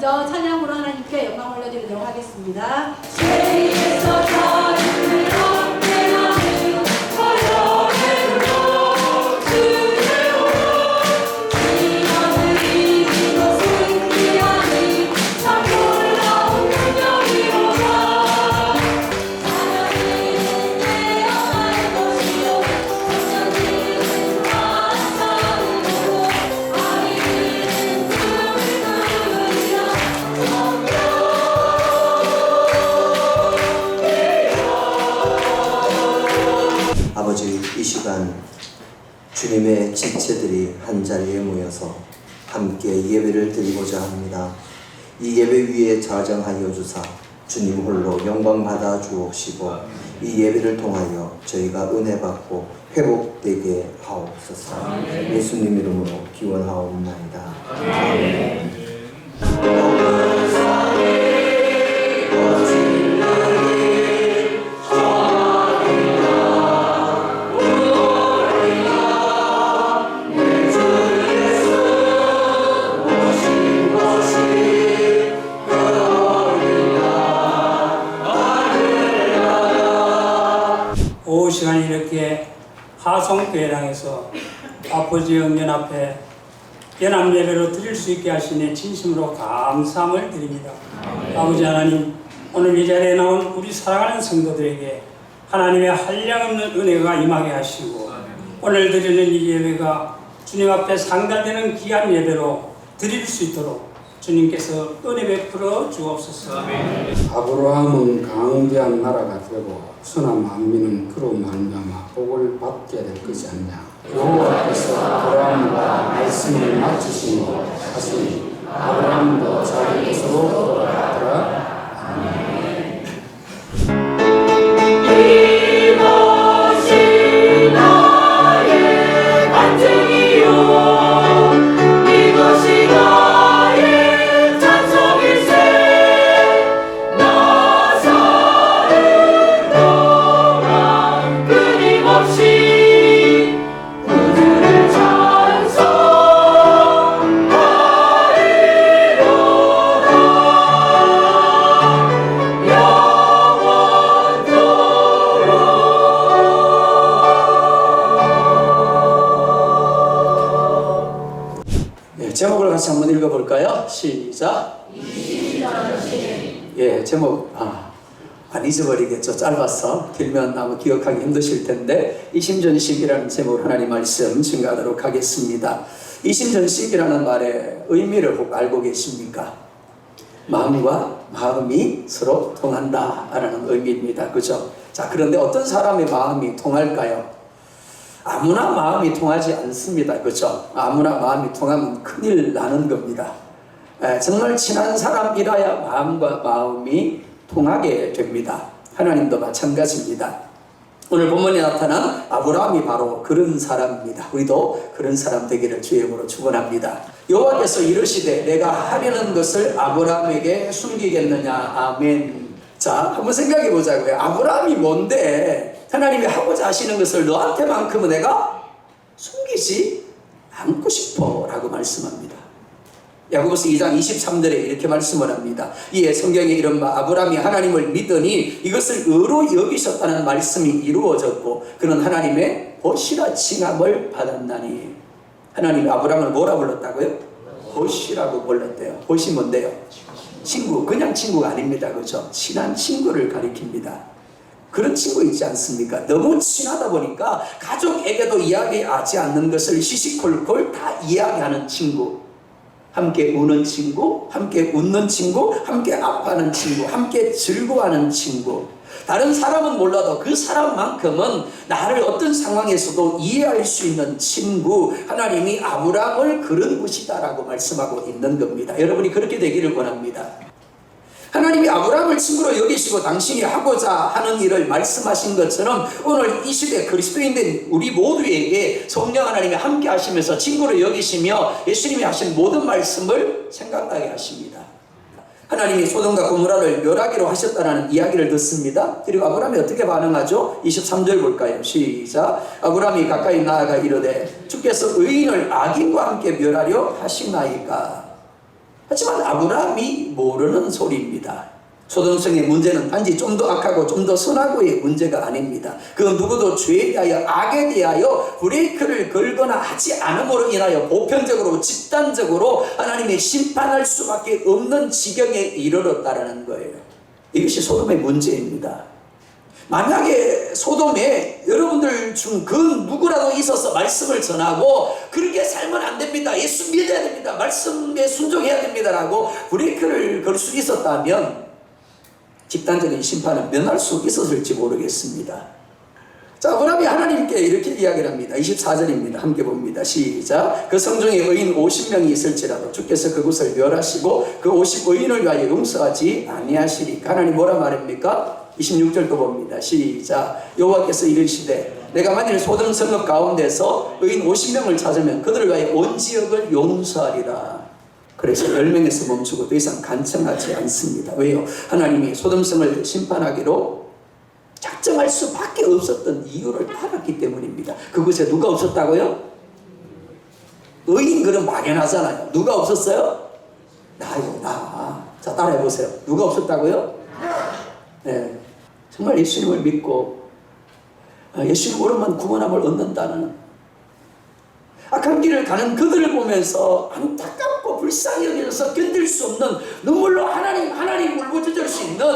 먼저 찬양으로 하나님께 영광 올려드리도록 하겠습니다. 아버지 이 시간 주님의 지체들이 한 자리에 모여서 함께 예배를 드리고자 합니다. 이 예배 위에 자정하여 주사 주님 홀로 영광 받아 주옵시고 이 예배를 통하여 저희가 은혜 받고 회복되게 하옵소서. 예수님 이름으로 기원하옵나이다. 아멘. 영년 앞에 연합 예배로 드릴 수 있게 하시니 진심으로 감사함을 드립니다. 아버지 하나님, 오늘 이 자리에 나온 우리 사랑하는 성도들에게 하나님의 한량없는 은혜가 임하게 하시고 오늘 드리는 이 예배가 주님 앞에 상달되는 귀한 예배로 드릴 수 있도록 주님께서 은혜 베풀어 주옵소서. 아브라함은 강대한 나라가 되고 선한 만민은 그로 말미암아 것이 아니냐 여호와께서 아브라함과 말씀을 맞추시고 하시니 아브라함도 자기 곳으로 돌아가 같이 한번 읽어볼까요? 시작. 예, 제목 아, 안 잊어버리겠죠. 짧아서 길면 아마 기억하기 힘드실 텐데 이심전심이라는 제목 하나님 말씀 증가하도록 하겠습니다. 이심전심이라는 말의 의미를 혹 알고 계십니까? 마음과 마음이 서로 통한다라는 의미입니다. 그죠? 자, 그런데 어떤 사람의 마음이 통할까요? 아무나 마음이 통하지 않습니다. 그렇죠? 아무나 마음이 통하면 큰일 나는 겁니다. 에, 정말 친한 사람이라야 마음과 마음이 통하게 됩니다. 하나님도 마찬가지입니다. 오늘 본문에 나타난 아브라함이 바로 그런 사람입니다. 우리도 그런 사람 되기를 주의 이름으로 축원합니다. 여호와께서 이르시되 내가 하려는 것을 아브라함에게 숨기겠느냐 아멘. 자, 한번 생각해 보자고요. 아브라함이 뭔데 하나님이 하고자 하시는 것을 너한테만큼은 내가 숨기지 않고 싶어 라고 말씀합니다. 야고보서 2장 23절에 이렇게 말씀을 합니다. 이에 성경에 이런 바 아브라함이 하나님을 믿더니 이것을 의로 여기셨다는 말씀이 이루어졌고 그는 하나님의 보시라 칭함을 받았나니 하나님이 아브라함을 뭐라 불렀다고요? 보시라고 불렀대요. 보시 뭔데요? 친구, 그냥 친구가 아닙니다. 그렇죠? 친한 친구를 가리킵니다. 그런 친구 있지 않습니까? 너무 친하다 보니까 가족에게도 이야기하지 않는 것을 시시콜콜 다 이야기하는 친구. 함께 우는 친구, 함께 웃는 친구, 함께 아파하는 친구, 함께 즐거워하는 친구. 다른 사람은 몰라도 그 사람만큼은 나를 어떤 상황에서도 이해할 수 있는 친구, 하나님이 아브라함을 그런 것이다라고 말씀하고 있는 겁니다. 여러분이 그렇게 되기를 원합니다. 하나님이 아브라함을 친구로 여기시고 당신이 하고자 하는 일을 말씀하신 것처럼 오늘 이 시대 그리스도인된 우리 모두에게 성령 하나님이 함께 하시면서 친구로 여기시며 예수님이 하신 모든 말씀을 생각나게 하십니다. 하나님이 소돔과 고무라를 멸하기로 하셨다는 이야기를 듣습니다. 그리고 아브라함이 어떻게 반응하죠? 23절 볼까요? 시작. 아브라함이 가까이 나아가 이르되 주께서 의인을 악인과 함께 멸하려 하시나이까. 하지만 아브라함이 모르는 소리입니다. 소동성의 문제는 단지 좀 더 악하고 좀 더 선하고의 문제가 아닙니다. 그 누구도 죄에 대하여 악에 대하여 브레이크를 걸거나 하지 않음으로 인하여 보편적으로 집단적으로 하나님의 심판할 수밖에 없는 지경에 이르렀다라는 거예요. 이것이 소돔의 문제입니다. 만약에 소돔에 여러분들 중 그 누구라도 있어서 말씀을 전하고 그렇게 살면 안 됩니다. 예수 믿어야 됩니다. 말씀에 순종해야 됩니다라고 브레이크를 걸 수 있었다면 집단적인 심판을 면할 수 있었을지 모르겠습니다. 자, 아브라함이 하나님께 이렇게 이야기를 합니다. 24절입니다. 함께 봅니다. 시작. 그 성중에 의인 50명이 있을지라도 주께서 그곳을 멸하시고 그 50의인을 위하여 용서하지 아니하시리까. 하나님 뭐라 말합니까? 26절도 봅니다. 시작. 여호와께서 이르시되 내가 만일 소돔 성읍 가운데서 의인 50명을 찾으면 그들을 위하여 온 지역을 용서하리라. 그래서 10명에서 멈추고 더 이상 간청하지 않습니다. 왜요? 하나님이 소돔성을 심판하기로 작정할 수밖에 없었던 이유를 알았기 때문입니다. 그곳에 누가 없었다고요? 의인 그럼 막연하잖아요. 누가 없었어요? 나요, 나. 자, 따라해 보세요. 누가 없었다고요? 네. 정말 예수님을 믿고 어, 예수님으로만 구원함을 얻는다는 악한 길을 가는 그들을 보면서 안타깝고 불쌍히 여겨져서 견딜 수 없는 눈물로 하나님 하나님 울부짖을 수 있는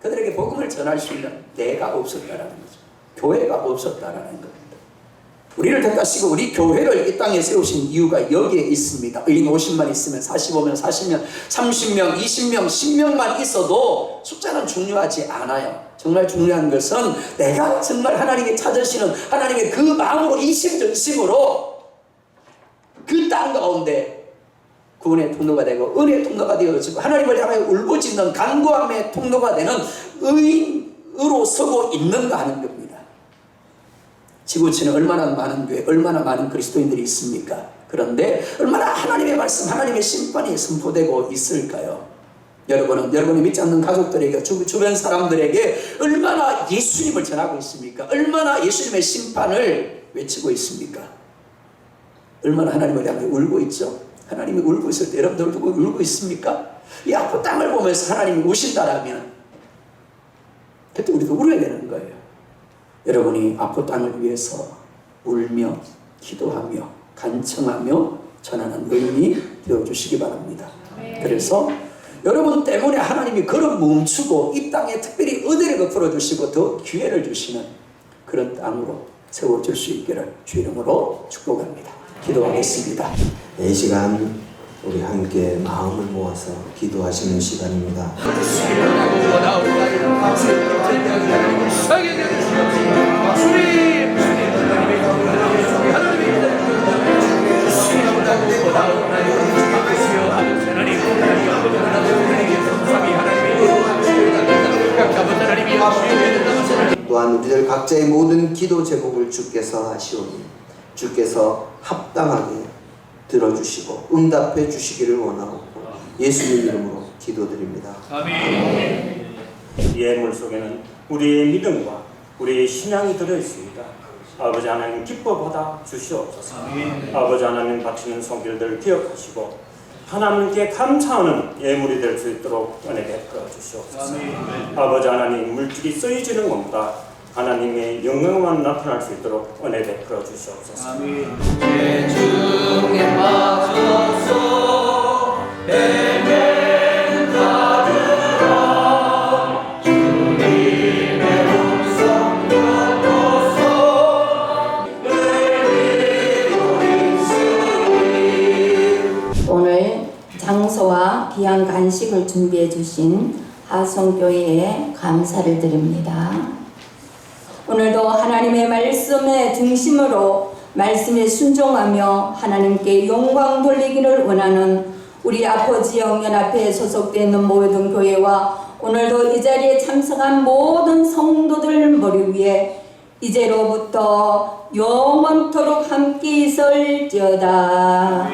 그들에게 복음을 전할 수 있는 내가 없었다라는 거죠. 교회가 없었다라는 겁니다. 우리를 택하시고 우리 교회를 이 땅에 세우신 이유가 여기에 있습니다. 의인 50만 있으면 45명, 40명, 30명, 20명, 10명만 있어도 숫자는 중요하지 않아요. 정말 중요한 것은 내가 정말 하나님이 찾으시는 하나님의 그 마음으로 이심전심으로 그 땅 가운데 구원의 통로가 되고 은혜의 통로가 되어지고 하나님을 향하여 울부짖는 간구함의 통로가 되는 의인으로 서고 있는가 하는 겁니다. 지구촌에 얼마나 많은 교회, 얼마나 많은 그리스도인들이 있습니까? 그런데 얼마나 하나님의 말씀, 하나님의 심판이 선포되고 있을까요? 여러분은 여러분이 믿지 않는 가족들에게 주, 주변 사람들에게 얼마나 예수님을 전하고 있습니까? 얼마나 예수님의 심판을 외치고 있습니까? 얼마나 하나님을 향해 울고 있죠? 하나님이 울고 있을 때 여러분들 울고, 울고 있습니까? 이 아픈 땅을 보면서 하나님이 우신다라면 그때 우리도 울어야 되는 거예요. 여러분이 아픈 땅을 위해서 울며 기도하며 간청하며 전하는 의인이 되어주시기 바랍니다. 그래서 여러분 때문에 하나님이 걸음 멈추고 이 땅에 특별히 은혜를 베풀어 주시고 더 기회를 주시는 그런 땅으로 세워질 수 있기를 주 이름으로 축복합니다. 기도하겠습니다. 이 시간 우리 함께 마음을 모아서 기도하시는 시간입니다. 또한 우리들 각자의 모든 기도 제목을 주께서 아시오니 주께서 합당하게 들어주시고 응답해 주시기를 원하고 예수님 이름으로 기도드립니다. 예물 속에는 우리의 믿음과 우리의 신앙이 들어 있습니다. 아버지 하나님 기뻐 받아 주시옵소서. 아버지 하나님 바치는 손길들 기억하시고 하나님께 감사하는 예물이 될 수 있도록 은혜 베풀어 주시옵소서. 아버지 하나님 물질이 쓰여지는 것보다 하나님의 영광만 나타날 수 있도록 은혜 베풀어 주시옵소서. 중에 간식을 준비해 주신 하성교회에 감사를 드립니다. 오늘도 하나님의 말씀의 중심으로 말씀에 순종하며 하나님께 영광 돌리기를 원하는 우리 아포지역연합회에 소속되어 있는 모든 교회와 오늘도 이 자리에 참석한 모든 성도들 머리 위에 이제로부터 영원토록 함께 있을지어다.